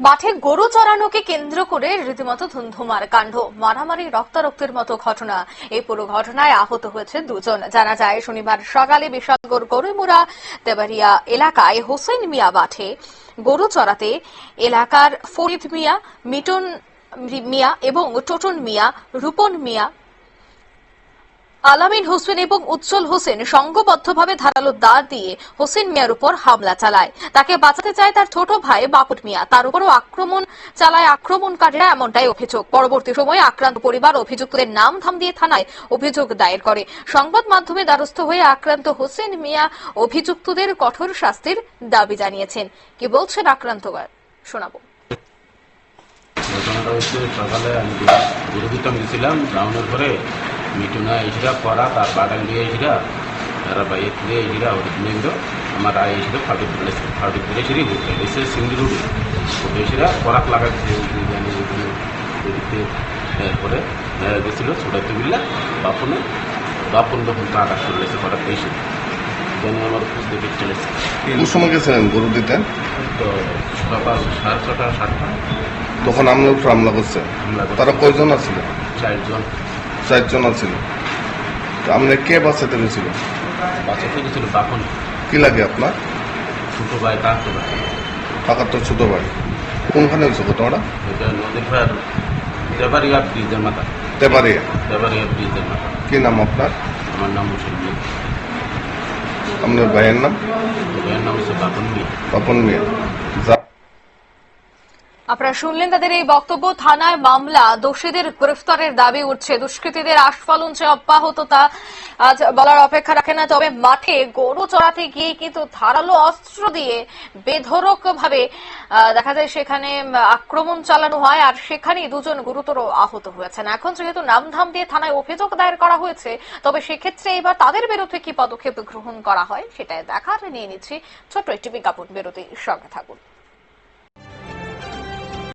মাঠে গরু চড়ানোকে কেন্দ্র করে রীতিমতো ধুন্ধুমার কাণ্ড, মারামারি, রক্তারক্তের মতো ঘটনা। এই পুরো ঘটনায় আহত হয়েছে দুজন। জানা যায়, শনিবার সকালে বিশালগড় গরুমুড়া দেবারিয়া এলাকায় হোসেন মিয়া মাঠে গরু চড়াতে এলাকার ফরিদ মিয়া, মিটন মিয়া এবং টোটন মিয়া, রূপন মিয়া আলামিন হোসেন এবং উজ্জ্বল হোসেন সংঘবদ্ধভাবে ধারালো দা দিয়ে হোসেন মিয়ার উপর হামলা চালায়। তাকে বাঁচাতে চায় তার ছোট ভাই বাপুট মিয়া। তার উপরও আক্রমণ চালায় আক্রমণকারীরা এমনটাই অভিযোগ। পরবর্তী সময়ে আক্রান্ত পরিবার অভিযুক্তদের নাম ধাম দিয়ে থানায় অভিযোগ দায়ের করে। সংবাদ মাধ্যমে দ্বারস্থ হয়ে আক্রান্ত হোসেন মিয়া অভিযুক্তদের কঠোর শাস্তির দাবি জানিয়েছেন। কি বলছেন আক্রান্ত শোনাবো। ঘটনাটা হচ্ছে সকালে আমি আমি গেছিলাম যাওয়ানোর পরে মিটুনা এসিরা পড়া তার দিয়ে এসিরা তারা বাইরে দিয়ে এসিরা নেমতো আমার আয় এসিরা ফাটে তুলেছে ফাটে তুলে সিঁড়ি ঘুরতে এসে সিঙ্গি রুডি ঘুরতে এসিরা পরাক লাগাচ্ছে এরপরে গেছিল ছোটাতে বিল্লা বাপনে বাপন যখন আকাশ চলেছে হঠাৎ এসে যেন আমার খুঁজতে ফিরে চলেছে কোন সময় গেছিলেন গরু দিতে তো সকাল সাড়ে ছটা সাতটা তখন আমলা উপর হামলা করছে হামলা করছে। তারা কয়জন আছিল চারজন চারজন আছিল তো আপনি কে বাঁচাতে গেছিল বাচ্চা থেকে ছিল বাপন। কি লাগে আপনার? ছোট ভাই কাকতো ভাই। কাকার তো ছোট ভাই। কোনখানে হয়েছে ঘটনাটা? এটা নদীর ভাই দেবারিয়া ব্রিজের মাথা। তেবারিয়া দেবারিয়া ব্রিজের মাথা। কি নাম আপনার? আমার নাম মিয়া। আপনার ভাইয়ের নাম? ভাইয়ের নাম হচ্ছে বাপন মিয়া। তপন মিয়া। আপনারা শুনলেন তাদের এই বক্তব্য। থানায় মামলা, দোষীদের গ্রেফতারের দাবি উঠছে। দুষ্কৃতীদের আস্ফালন যে অব্যাহত তা আজ বলার অপেক্ষা রাখে না। তবে মাঠে গরু চড়াতে গিয়ে কিন্তু ধারালো অস্ত্র দিয়ে বেধরক ভাবে দেখা যায় সেখানে আক্রমণ চালানো হয় আর সেখানেই দুজন গুরুতর আহত হয়েছেন। এখন যেহেতু নামধাম দিয়ে থানায় অভিযোগ দায়ের করা হয়েছে, তবে সেক্ষেত্রে এবার তাদের বিরুদ্ধে কি পদক্ষেপ গ্রহণ করা হয় সেটাই দেখার নিয়ে নিচ্ছি। ছোট্ট একটি বিজ্ঞাপন বিরতির সঙ্গে থাকুন।